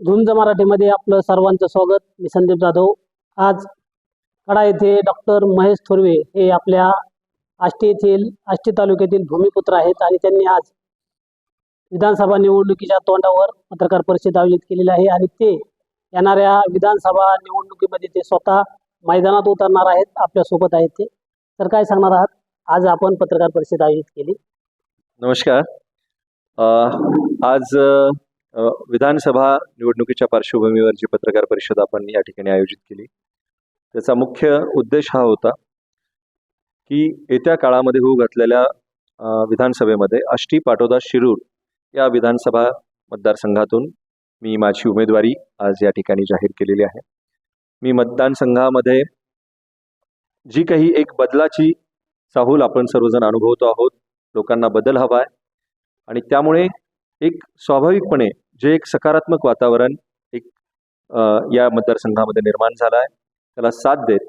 झुंज मराठीमध्ये आपलं सर्वांचं स्वागत. मी संदीप जाधव. आज कडा येथे डॉक्टर महेश थोरवे हे आपल्या आष्टी येथील आष्टी तालुक्यातील भूमिपुत्र आहेत आणि त्यांनी आज विधानसभा निवडणुकीच्या तोंडावर पत्रकार परिषद आयोजित केलेली आहे आणि ते येणाऱ्या विधानसभा निवडणुकीमध्ये ते स्वतः मैदानात उतरणार आहेत आपल्यासोबत आहेत ते. तर काय सांगणार आहात? आज आपण पत्रकार परिषद आयोजित केली. नमस्कार. आज विधानसभा निवडणुकीच्या पार्श्वभूमीवर जी पत्रकार परिषद आपण या ठिकाणी आयोजित केली त्याचा मुख्य उद्देश हा होता की येत्या काळामध्ये होऊ घातलेल्या विधानसभेमध्ये आष्टी पाटोदा शिरूर या विधानसभा मतदारसंघातून मी माझी उमेदवारी आज या ठिकाणी जाहीर केलेली आहे. मी मतदानसंघामध्ये जी काही एक बदलाची चाहूल आपण सर्वजण अनुभवतो आहोत लोकांना बदल हवा आहे आणि त्यामुळे एक स्वाभाविकपणे जे एक सकारात्मक वातावरण एक या मतदारसंघामध्ये निर्माण झालं आहे त्याला साथ देत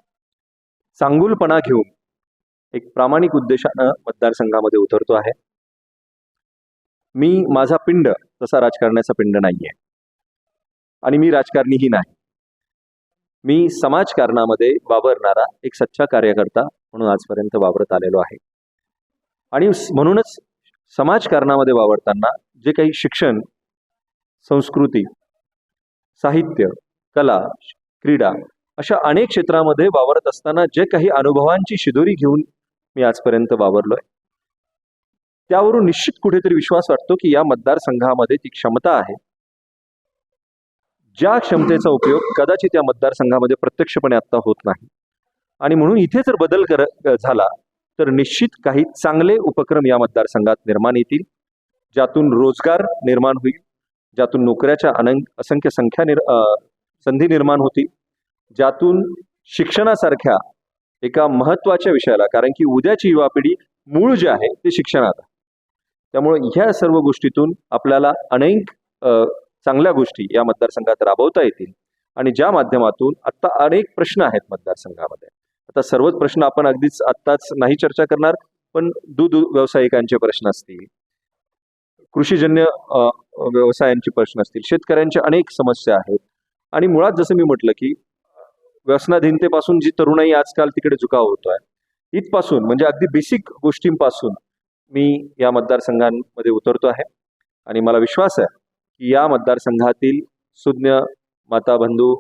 चांगुलपणा घेऊन एक प्रामाणिक उद्देशानं मतदारसंघामध्ये उतरतो आहे. मी माझा पिंड तसा राजकारणाचा पिंड नाही आहे आणि मी राजकारणीही नाही. मी समाजकारणामध्ये वावरणारा एक सच्चा कार्यकर्ता म्हणून आजपर्यंत वावरत आलेलो आहे. आणि म्हणूनच समाजकारणामध्ये वावरताना जे काही शिक्षण संस्कृती साहित्य कला क्रीडा अशा अनेक क्षेत्रामध्ये वावरत असताना जे काही अनुभवांची शिदोरी घेऊन मी आजपर्यंत वावरलोय त्यावरून निश्चित कुठेतरी विश्वास वाटतो की या मतदारसंघामध्ये ती क्षमता आहे. ज्या क्षमतेचा उपयोग कदाचित या मतदारसंघामध्ये प्रत्यक्षपणे आत्ता होत नाही. आणि म्हणून इथे जर बदल कर झाला तर निश्चित काही चांगले उपक्रम या मतदारसंघात निर्माण येतील ज्यातून रोजगार निर्माण होईल ज्यातून नोकऱ्याच्या अनंग असंख्य संख्या निर संधी निर्माण होतील ज्यातून शिक्षणासारख्या एका महत्त्वाच्या विषयाला कारण की उद्याची युवा पिढी मूळ जे आहे ते शिक्षणात त्यामुळे ह्या सर्व गोष्टीतून आपल्याला अनेक चांगल्या गोष्टी या मतदारसंघात राबवता येतील आणि ज्या माध्यमातून आत्ता अनेक प्रश्न आहेत मतदारसंघामध्ये. आता सर्वच प्रश्न आपण अगदीच आत्ताच नाही चर्चा करणार पण दूध व्यावसायिकांचे प्रश्न असतील कृषीजन्य व्यवसायांचे प्रश्न असतील शेतकऱ्यांच्या अनेक समस्या आहेत. आणि मुळात जसं मी म्हटलं की व्यसनाधीनतेपासून जी तरुणाई आजकाल तिकडे झुकाव होतोय इथपासून म्हणजे अगदी बेसिक गोष्टींपासून मी या मतदारसंघांमध्ये उतरतो आहे. आणि मला विश्वास आहे की या मतदारसंघातील सुज्ञ माता बंधू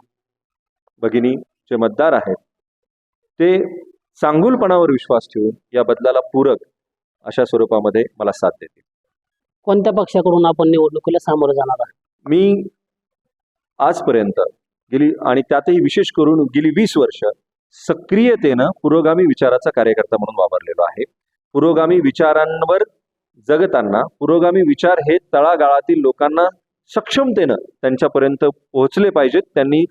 भगिनी जे मतदार आहेत. ते चांगुलपणावर विश्वास ठेवून या बदलाला पूरक अशा स्वरूपामध्ये मला साथ देतील. कोणत्या पक्षाकडून आपण निवडणुकीला सामोरं जाणार आहात? मी आजपर्यंत गेली आणि त्यातही विशेष करून गेली वीस वर्ष सक्रियतेनं पुरोगामी विचाराचा कार्यकर्ता म्हणून वावरलेलो आहे. पुरोगामी विचारांवर जगताना पुरोगामी विचार हे तळागाळातील लोकांना सक्षमतेनं त्यांच्यापर्यंत पोहोचले पाहिजेत. त्यांनी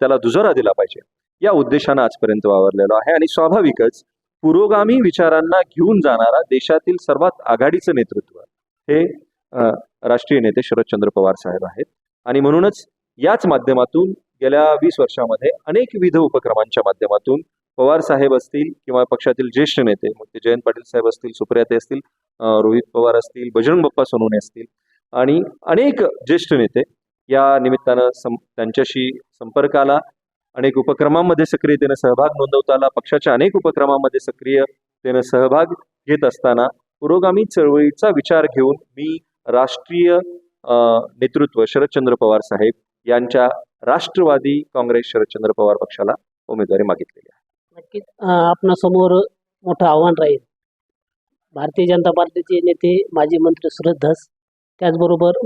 त्याला दुजोरा दिला पाहिजे. या उद्देशानं आजपर्यंत वावरलेलो आहे. आणि स्वाभाविकच पुरोगामी विचारांना घेऊन जाणारा देशातील सर्वात आघाडीचं नेतृत्व हे राष्ट्रीय नेते शरदचंद्र पवार साहेब आहेत. आणि म्हणूनच याच माध्यमातून गेल्या वीस वर्षामध्ये अनेक विविध उपक्रमांच्या माध्यमातून पवार साहेब असतील किंवा पक्षातील ज्येष्ठ नेते मग ते जयंत पाटील साहेब असतील सुप्रियाते असतील रोहित पवार असतील बजरंग बाप्पा सोनवणे असतील आणि अनेक ज्येष्ठ नेते या निमित्तानं सं त्यांच्याशी संपर्काला अनेक उपक्रमांमध्ये सक्रियतेने सहभाग नोंदवताना पक्षाच्या अनेक उपक्रमांमध्ये सक्रियतेने सहभाग घेत असताना पुरोगामी चळवळीचा विचार घेऊन मी राष्ट्रीय अं, नेतृत्व शरदचंद्र पवार साहेब यांच्या राष्ट्रवादी काँग्रेस शरदचंद्र पवार पक्षाला उमेदवारी मागितलेली आहे. नक्कीच आपणासमोर मोठं आव्हान राहील. भारतीय जनता पार्टीचे नेते माजी मंत्री सुरत धस त्याचबरोबर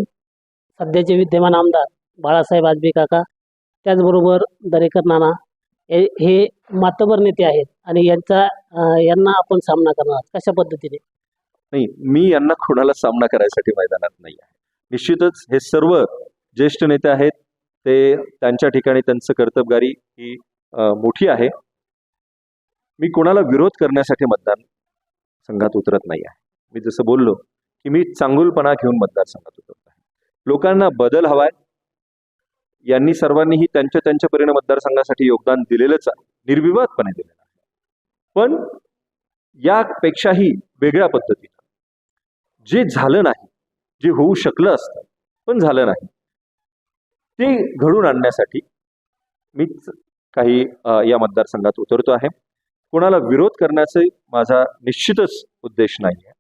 सध्याचे विद्यमान आमदार बाळासाहेब आजबे काका त्याचबरोबर दरेकर नाना हे हे मातबर नेते आहेत आणि यांचा यांना आपण सामना करणार कशा पद्धतीने? नाही मी यांना कोणाला सामना करायसाठी मैदानात नाही आहे. निश्चितच हे सर्व ज्येष्ठ नेते आहेत ते त्यांच्या ठिकाणी त्यांचं कर्तबगारी ही मोठी आहे. मी कोणाला विरोध करण्यासाठी मतदान संघात उतरत नाही आहे. मी जसं बोललो की मी चांगुलपणा घेऊन मतदारसंघात उतरत आहे. लोकांना बदल हवाय यांनी सर्वांनीही त्यांच्या त्यांच्या परीने मतदारसंघासाठी योगदान दिलेलंच आहे. निर्विवादपणे दिलेलं आहे. पण यापेक्षाही वेगळ्या पद्धतीनं जे झालं नाही जे होऊ शकलं असतं पण झालं नाही ते घडून आणण्यासाठी मीच काही या मतदारसंघात उतरतो आहे. कोणाला विरोध करण्याचा माझा निश्चितच उद्देश नाही आहे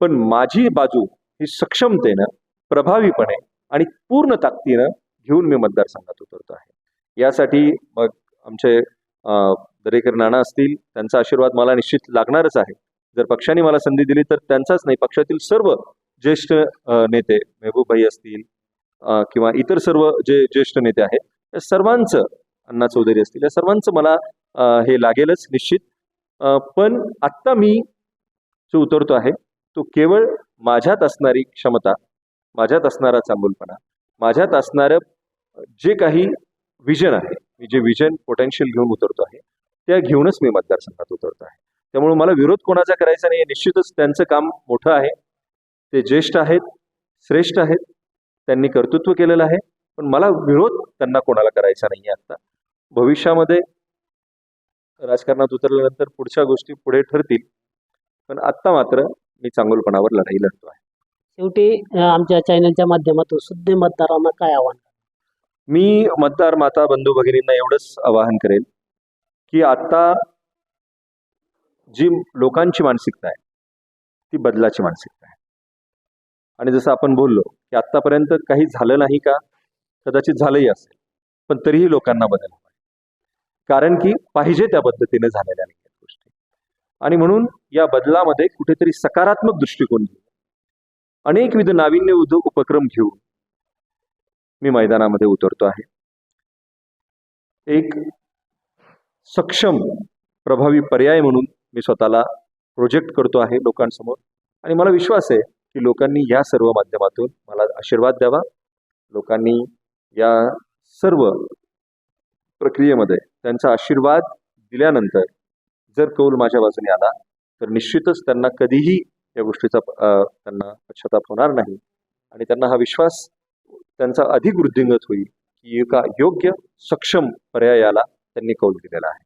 पण माझी बाजू ही सक्षमतेनं प्रभावीपणे आणि पूर्ण ताकदीनं घेऊन मी मतदारसंघात उतरतो आहे. यासाठी मग आमचे दरेकर नाना असतील त्यांचा आशीर्वाद मला निश्चित लागणारच आहे. जर पक्षाने मला संधी दिली तर त्यांचाच नाही पक्षातील सर्व ज्येष्ठ नेते मेहबूबाई असतील किंवा इतर सर्व जे ज्येष्ठ नेते आहेत या सर्वांचं अण्णा चौधरी असतील या सर्वांचं मला हे लागेलच निश्चित. पण आत्ता मी जो उतरतो आहे तो केवळ माझ्यात असणारी क्षमता माझ्यात असणारा चांगुलपणा माझ्यात असणारं जे काही विजन आहे मी जे विजन पोटेन्शियल घेऊन उतरतो आहे त्या घेऊनच मी मतदारसंघात उतरतो आहे. त्यामुळे मला विरोध कोणाचा करायचा नाही निश्चितच त्यांचं काम मोठं आहे. ते ज्येष्ठ आहेत श्रेष्ठ आहेत त्यांनी कर्तृत्व केलेलं आहे पण मला विरोध त्यांना कोणाला करायचा नाही आहे आता. भविष्यामध्ये राजकारणात उतरल्यानंतर पुढच्या गोष्टी पुढे ठरतील पण आत्ता मात्र मी चांगलपणावर लढाई लढतो आहे. शेवटी आमच्या चॅनलच्या माध्यमातून शुद्ध मतदारांना काय आव्हान? मी मतदार माता बंधू भगिनींना एवढंच आवाहन करेल की आत्ता जी लोकांची मानसिकता आहे ती बदलाची मानसिकता आहे. आणि जसं आपण बोललो की आत्तापर्यंत काही झालं नाही का कदाचित झालंही असेल पण तरीही लोकांना बदल हवा कारण की पाहिजे त्या पद्धतीने झालेल्या नाही गोष्टी. आणि म्हणून या बदलामध्ये कुठेतरी सकारात्मक दृष्टिकोन घेऊन अनेकविध नाविन्य उद्योग उपक्रम घेऊन मी मैदानामध्ये उतरतो आहे. एक सक्षम प्रभावी पर्याय म्हणून मी स्वतःला प्रोजेक्ट करतो आहे लोकांसमोर. आणि मला विश्वास आहे की लोकांनी या सर्व माध्यमातून मला आशीर्वाद द्यावा. लोकांनी या सर्व प्रक्रियेमध्ये त्यांचा आशीर्वाद दिल्यानंतर जर कौल माझ्या बाजूने आला तर निश्चितच त्यांना कधीही या गोष्टीचा त्यांना पश्चाताप होणार नाही. आणि त्यांना हा विश्वास त्यांचा अधिक वृद्धिंगत होईल की एका योग्य सक्षम पर्यायाला त्यांनी कौल दिलेला आहे.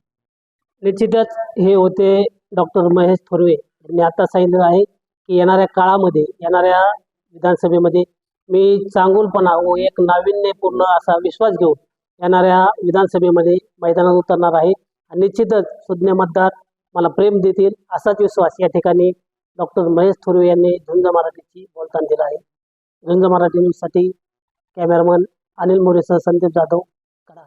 निश्चितच हे होते डॉक्टर महेश थोरवे यांनी आता सांगितलं आहे की येणाऱ्या काळामध्ये येणाऱ्या विधानसभेमध्ये मी चांगुलपणा व एक नाविन्यपूर्ण असा विश्वास घेऊन येणाऱ्या विधानसभेमध्ये मैदानात उतरणार आहे. आणि निश्चितच सुज्ञ मतदार मला प्रेम देतील असाच विश्वास या ठिकाणी डॉक्टर महेश थोरवे यांनी झुंज मराठीची बोलताना दिला आहे. झुंज मराठीसाठी कॅमेरामन अनिल मोरेसह संदीप जाधव कडा